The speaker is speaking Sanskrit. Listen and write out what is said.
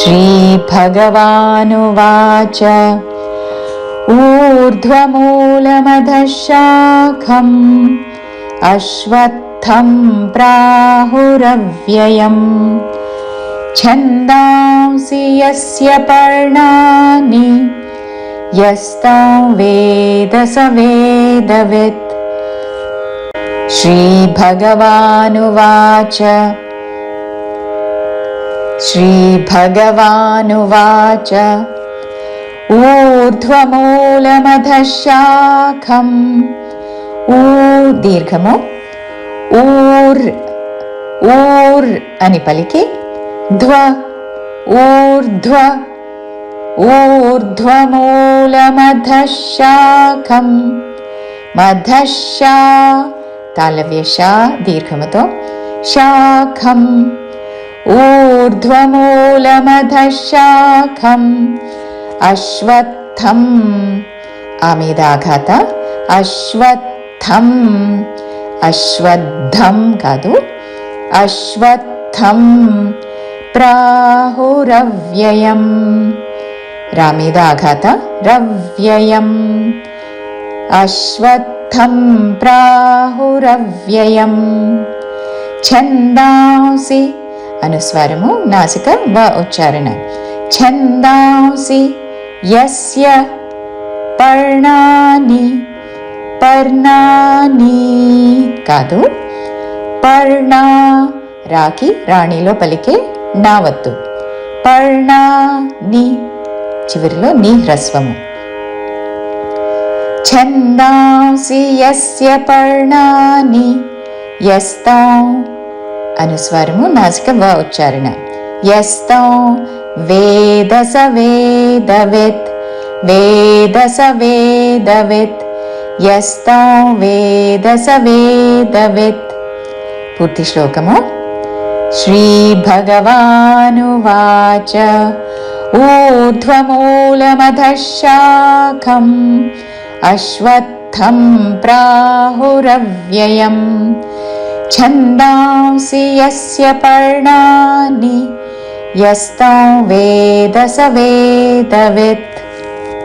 श्रीभगवानुवाच। ऊर्ध्वमूलमधशाखम् अश्वत्थं प्राहुरव्ययम्। छन्दांसि यस्य पर्णानि यस्तं वेद स वेदवित्। श्रीभगवानुवाच श्रीभगवानुवाच। ऊर्ध्वमूलमधशाखम्। ऊ दीर्घमु। ऊर् ऊर् अनि पलिके ध्व ऊर्ध्व ऊर्ध्वमूलमधशाखम्। मधशा तालव्यशा दीर्घमतो शाखम् ऊर्ध्वमूलमधशाखम् अश्वत्थम् आमेदाघात अश्वत्थम् अश्वत्थम् कादु? अश्वत्थम् प्राहुरव्ययम् रामेदाघात रव्ययम् अश्वत्थं प्राहुरव्ययम् छन्दांसि అనుస్వారము నాసిక వ ఉచ్చారణ. ఛందాంసి యస్య పర్ణాని పర్ణాని కాదు పర్ణా రాకి రాణిలో పలికే నావత్తు పర్ణాని చివరిలో నీ హ్రస్వము. ఛందాంసి యస్య పర్ణాని యస్తాం అనుస్వారము నాసిక వ ఉచ్చారణ యస్తం వేద స వేదవిత్ వేద స వేదవిత్ యస్తం వేద స వేదవిత్ పూర్తి శ్లోకము श्रीभगवानुवाच ऊर्ध्वमूलमधशाखम् अश्वत्थं प्राहुरव्ययम् छन्दांसि यस्य पर्णानि यस्तं वेद स वेदवित्